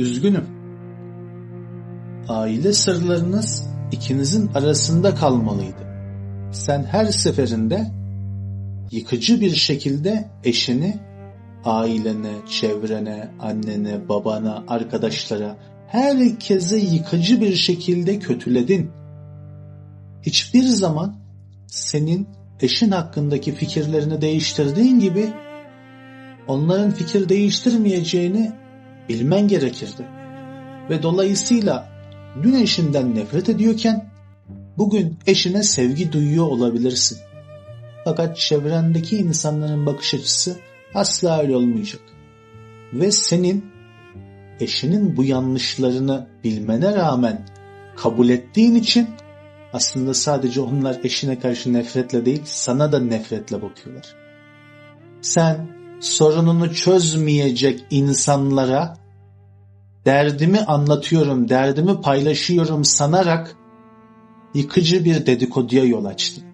üzgünüm. Aile sırlarınız ikinizin arasında kalmalıydı. Sen her seferinde yıkıcı bir şekilde eşini ailene, çevrene, annene, babana, arkadaşlara, herkese yıkıcı bir şekilde kötüledin. Hiçbir zaman senin eşin hakkındaki fikirlerini değiştirdiğin gibi onların fikir değiştirmeyeceğini bilmen gerekirdi. Ve dolayısıyla dün eşinden nefret ediyorken bugün eşine sevgi duyuyor olabilirsin. Fakat çevrendeki insanların bakış açısı asla öyle olmayacak. Ve senin eşinin bu yanlışlarını bilmene rağmen kabul ettiğin için aslında sadece onlar eşine karşı nefretle değil sana da nefretle bakıyorlar. Sen sorununu çözmeyecek insanlara derdimi anlatıyorum, derdimi paylaşıyorum sanarak yıkıcı bir dedikoduya yol açtın.